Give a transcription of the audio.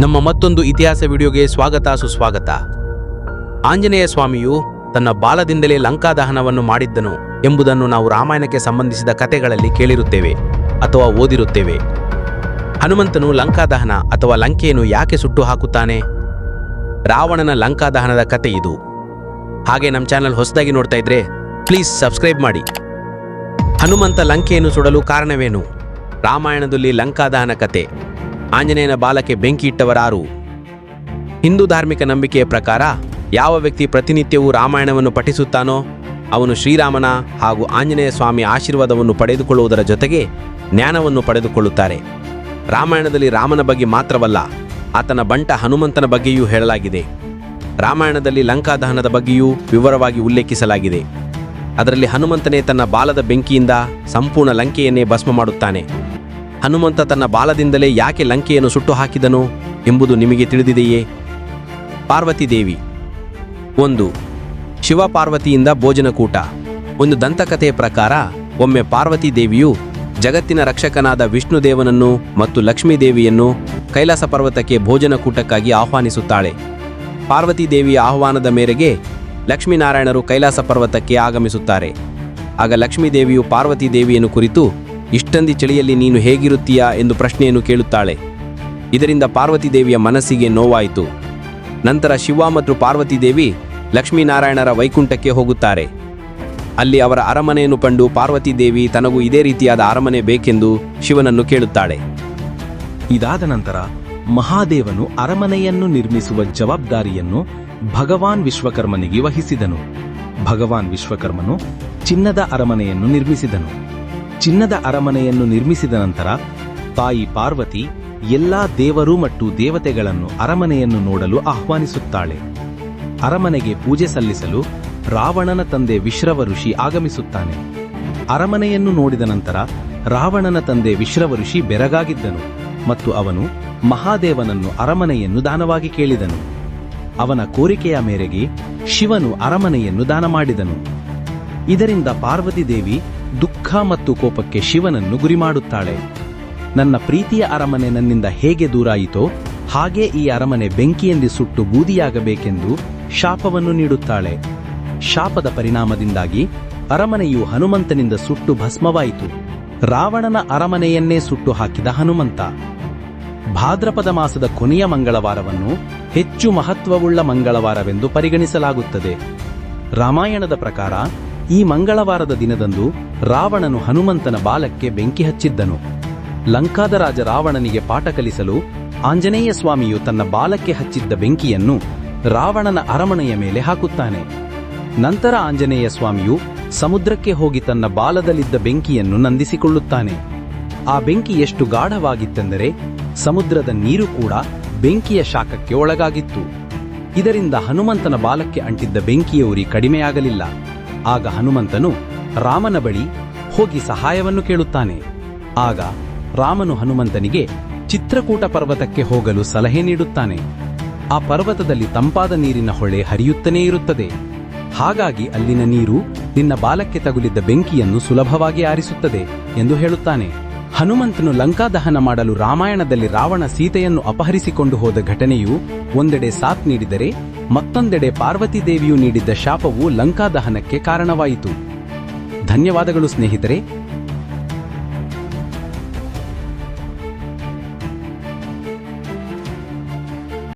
ನಮ್ಮ ಮತ್ತೊಂದು ಇತಿಹಾಸ ವಿಡಿಯೋಗೆ ಸ್ವಾಗತ, ಸುಸ್ವಾಗತ. ಆಂಜನೇಯ ಸ್ವಾಮಿಯು ತನ್ನ ಬಾಲದಿಂದಲೇ ಲಂಕಾದಹನವನ್ನು ಮಾಡಿದ್ದನು ಎಂಬುದನ್ನು ನಾವು ರಾಮಾಯಣಕ್ಕೆ ಸಂಬಂಧಿಸಿದ ಕಥೆಗಳಲ್ಲಿ ಕೇಳಿರುತ್ತೇವೆ ಅಥವಾ ಓದಿರುತ್ತೇವೆ. ಹನುಮಂತನು ಲಂಕಾದಹನ ಅಥವಾ ಲಂಕೆಯನ್ನು ಯಾಕೆ ಸುಟ್ಟು ಹಾಕುತ್ತಾನೆ? ರಾವಣನ ಲಂಕಾದಹನದ ಕತೆ ಇದು. ಹಾಗೆ ನಮ್ಮ ಚಾನಲ್ ಹೊಸದಾಗಿ ನೋಡ್ತಾ ಇದ್ರೆ ಪ್ಲೀಸ್ ಸಬ್ಸ್ಕ್ರೈಬ್ ಮಾಡಿ. ಹನುಮಂತ ಲಂಕೆಯನ್ನು ಸುಡಲು ಕಾರಣವೇನು? ರಾಮಾಯಣದಲ್ಲಿ ಲಂಕಾದಹನ ಕತೆ ಆಂಜನೇಯನ ಬಾಲಕ್ಕೆ ಬೆಂಕಿ ಇಟ್ಟವರಾರು. ಹಿಂದೂ ಧಾರ್ಮಿಕ ನಂಬಿಕೆಯ ಪ್ರಕಾರ ಯಾವ ವ್ಯಕ್ತಿ ಪ್ರತಿನಿತ್ಯವೂ ರಾಮಾಯಣವನ್ನು ಪಠಿಸುತ್ತಾನೋ, ಅವನು ಶ್ರೀರಾಮನ ಹಾಗೂ ಆಂಜನೇಯ ಸ್ವಾಮಿ ಆಶೀರ್ವಾದವನ್ನು ಪಡೆದುಕೊಳ್ಳುವುದರ ಜೊತೆಗೆ ಜ್ಞಾನವನ್ನು ಪಡೆದುಕೊಳ್ಳುತ್ತಾರೆ. ರಾಮಾಯಣದಲ್ಲಿ ರಾಮನ ಬಗ್ಗೆ ಮಾತ್ರವಲ್ಲ, ಆತನ ಬಂಟ ಹನುಮಂತನ ಬಗ್ಗೆಯೂ ಹೇಳಲಾಗಿದೆ. ರಾಮಾಯಣದಲ್ಲಿ ಲಂಕಾದಹನದ ಬಗ್ಗೆಯೂ ವಿವರವಾಗಿ ಉಲ್ಲೇಖಿಸಲಾಗಿದೆ. ಅದರಲ್ಲಿ ಹನುಮಂತನೇ ತನ್ನ ಬಾಲದ ಬೆಂಕಿಯಿಂದ ಸಂಪೂರ್ಣ ಲಂಕೆಯನ್ನೇ ಭಸ್ಮ ಮಾಡುತ್ತಾನೆ. ಹನುಮಂತ ತನ್ನ ಬಾಲದಿಂದಲೇ ಯಾಕೆ ಲಂಕೆಯನ್ನು ಸುಟ್ಟು ಹಾಕಿದನು ಎಂಬುದು ನಿಮಗೆ ತಿಳಿದಿದೆಯೇ? ಪಾರ್ವತಿ ದೇವಿ. ಒಂದು ಶಿವ ಪಾರ್ವತಿಯಿಂದ ಭೋಜನಕೂಟ. ಒಂದು ದಂತಕಥೆಯ ಪ್ರಕಾರ, ಒಮ್ಮೆ ಪಾರ್ವತಿ ದೇವಿಯು ಜಗತ್ತಿನ ರಕ್ಷಕನಾದ ವಿಷ್ಣುದೇವನನ್ನು ಮತ್ತು ಲಕ್ಷ್ಮೀದೇವಿಯನ್ನು ಕೈಲಾಸ ಪರ್ವತಕ್ಕೆ ಭೋಜನಕೂಟಕ್ಕಾಗಿ ಆಹ್ವಾನಿಸುತ್ತಾಳೆ. ಪಾರ್ವತಿ ದೇವಿಯ ಆಹ್ವಾನದ ಮೇರೆಗೆ ಲಕ್ಷ್ಮೀನಾರಾಯಣರು ಕೈಲಾಸ ಪರ್ವತಕ್ಕೆ ಆಗಮಿಸುತ್ತಾರೆ. ಆಗ ಲಕ್ಷ್ಮೀದೇವಿಯು ಪಾರ್ವತಿ ದೇವಿಯನ್ನು ಕುರಿತು ಇಷ್ಟಂದಿ ಚಳಿಯಲ್ಲಿ ನೀನು ಹೇಗಿರುತ್ತೀಯಾ ಎಂದು ಪ್ರಶ್ನೆಯನ್ನು ಕೇಳುತ್ತಾಳೆ. ಇದರಿಂದ ಪಾರ್ವತಿ ದೇವಿಯ ಮನಸ್ಸಿಗೆ ನೋವಾಯಿತು. ನಂತರ ಶಿವ ಮತ್ತು ಪಾರ್ವತಿ ದೇವಿ ಲಕ್ಷ್ಮೀನಾರಾಯಣರ ವೈಕುಂಠಕ್ಕೆ ಹೋಗುತ್ತಾರೆ. ಅಲ್ಲಿ ಅವರ ಅರಮನೆಯನ್ನು ಕಂಡು ಪಾರ್ವತಿ ದೇವಿ ತನಗೂ ಇದೇ ರೀತಿಯಾದ ಅರಮನೆ ಬೇಕೆಂದು ಶಿವನನ್ನು ಕೇಳುತ್ತಾಳೆ. ಇದಾದ ನಂತರ ಮಹಾದೇವನು ಅರಮನೆಯನ್ನು ನಿರ್ಮಿಸುವ ಜವಾಬ್ದಾರಿಯನ್ನು ಭಗವಾನ್ ವಿಶ್ವಕರ್ಮನಿಗೆ ವಹಿಸಿದನು. ಭಗವಾನ್ ವಿಶ್ವಕರ್ಮನು ಚಿನ್ನದ ಅರಮನೆಯನ್ನು ನಿರ್ಮಿಸಿದನು. ಚಿನ್ನದ ಅರಮನೆಯನ್ನು ನಿರ್ಮಿಸಿದ ನಂತರ ತಾಯಿ ಪಾರ್ವತಿ ಎಲ್ಲಾ ದೇವರು ಮತ್ತು ದೇವತೆಗಳನ್ನು ಅರಮನೆಯನ್ನು ನೋಡಲು ಆಹ್ವಾನಿಸುತ್ತಾಳೆ. ಅರಮನೆಗೆ ಪೂಜೆ ಸಲ್ಲಿಸಲು ರಾವಣನ ತಂದೆ ವಿಶ್ರವ ಋಷಿ ಆಗಮಿಸುತ್ತಾನೆ. ಅರಮನೆಯನ್ನು ನೋಡಿದ ನಂತರ ರಾವಣನ ತಂದೆ ವಿಶ್ರವ ಋಷಿ ಬೆರಗಾಗಿದ್ದನು ಮತ್ತು ಅವನು ಮಹಾದೇವನನ್ನು ಅರಮನೆಯನ್ನು ದಾನವಾಗಿ ಕೇಳಿದನು. ಅವನ ಕೋರಿಕೆಯ ಮೇರೆಗೆ ಶಿವನು ಅರಮನೆಯನ್ನು ದಾನ ಮಾಡಿದನು ಇದರಿಂದ ಪಾರ್ವತಿ ದೇವಿ ದುಃಖ ಮತ್ತು ಕೋಪಕ್ಕೆ ಶಿವನನ್ನು ಗುರಿ ಮಾಡುತ್ತಾಳೆ ನನ್ನ ಪ್ರೀತಿಯ ಅರಮನೆ ನನ್ನಿಂದ ಹೇಗೆ ದೂರಾಯಿತೋ, ಹಾಗೆ ಈ ಅರಮನೆ ಬೆಂಕಿಯಲ್ಲಿ ಸುಟ್ಟು ಬೂದಿಯಾಗಬೇಕೆಂದು ಶಾಪವನ್ನು ನೀಡುತ್ತಾಳೆ. ಶಾಪದ ಪರಿಣಾಮದಿಂದಾಗಿ ಅರಮನೆಯು ಹನುಮಂತನಿಂದ ಸುಟ್ಟು ಭಸ್ಮವಾಯಿತು. ರಾವಣನ ಅರಮನೆಯನ್ನೇ ಸುಟ್ಟು ಹಾಕಿದ ಹನುಮಂತ. ಭಾದ್ರಪದ ಮಾಸದ ಕೊನೆಯ ಮಂಗಳವಾರವನ್ನು ಹೆಚ್ಚು ಮಹತ್ವವುಳ್ಳ ಮಂಗಳವಾರವೆಂದು ಪರಿಗಣಿಸಲಾಗುತ್ತದೆ. ರಾಮಾಯಣದ ಪ್ರಕಾರ ಈ ಮಂಗಳವಾರದ ದಿನದಂದು ರಾವಣನು ಹನುಮಂತನ ಬಾಲಕ್ಕೆ ಬೆಂಕಿ ಹಚ್ಚಿದ್ದನು. ಲಂಕಾದ ರಾಜ ರಾವಣನಿಗೆ ಪಾಠ ಕಲಿಸಲು ಆಂಜನೇಯ ಸ್ವಾಮಿಯು ತನ್ನ ಬಾಲಕ್ಕೆ ಹಚ್ಚಿದ್ದ ಬೆಂಕಿಯನ್ನು ರಾವಣನ ಅರಮನೆಯ ಮೇಲೆ ಹಾಕುತ್ತಾನೆ. ನಂತರ ಆಂಜನೇಯ ಸ್ವಾಮಿಯು ಸಮುದ್ರಕ್ಕೆ ಹೋಗಿ ತನ್ನ ಬಾಲದಲ್ಲಿದ್ದ ಬೆಂಕಿಯನ್ನು ನಂದಿಸಿಕೊಳ್ಳುತ್ತಾನೆ. ಆ ಬೆಂಕಿ ಎಷ್ಟು ಗಾಢವಾಗಿತ್ತೆಂದರೆ ಸಮುದ್ರದ ನೀರು ಕೂಡ ಬೆಂಕಿಯ ಶಾಖಕ್ಕೆ ಒಳಗಾಗಿತ್ತು. ಇದರಿಂದ ಹನುಮಂತನ ಬಾಲಕ್ಕೆ ಅಂಟಿದ್ದ ಬೆಂಕಿಯ ಉರಿ ಕಡಿಮೆಯಾಗಲಿಲ್ಲ. ಆಗ ಹನುಮಂತನು ರಾಮನ ಬಳಿ ಹೋಗಿ ಸಹಾಯವನ್ನು ಕೇಳುತ್ತಾನೆ. ಆಗ ರಾಮನು ಹನುಮಂತನಿಗೆ ಚಿತ್ರಕೂಟ ಪರ್ವತಕ್ಕೆ ಹೋಗಲು ಸಲಹೆ ನೀಡುತ್ತಾನೆ. ಆ ಪರ್ವತದಲ್ಲಿ ತಂಪಾದ ನೀರಿನ ಹೊಳೆ ಹರಿಯುತ್ತಲೇ ಇರುತ್ತದೆ. ಹಾಗಾಗಿ ಅಲ್ಲಿನ ನೀರು ನಿನ್ನ ಬಾಲಕ್ಕೆ ತಗುಲಿದ್ದ ಬೆಂಕಿಯನ್ನು ಸುಲಭವಾಗಿ ಆರಿಸುತ್ತದೆ ಎಂದು ಹೇಳುತ್ತಾನೆ. ಹನುಮಂತನು ಲಂಕಾದಹನ ಮಾಡಲು ರಾಮಾಯಣದಲ್ಲಿ ರಾವಣ ಸೀತೆಯನ್ನು ಅಪಹರಿಸಿಕೊಂಡು ಹೋದ ಘಟನೆಯು ಒಂದೆಡೆ ಸಾಥ್ ನೀಡಿದರೆ ಮತ್ತೊಂದೆಡೆ ಪಾರ್ವತಿದೇವಿಯು ನೀಡಿದ್ದ ಶಾಪವು ಲಂಕಾದಹನಕ್ಕೆ ಕಾರಣವಾಯಿತು. ಧನ್ಯವಾದಗಳು ಸ್ನೇಹಿತರೆ.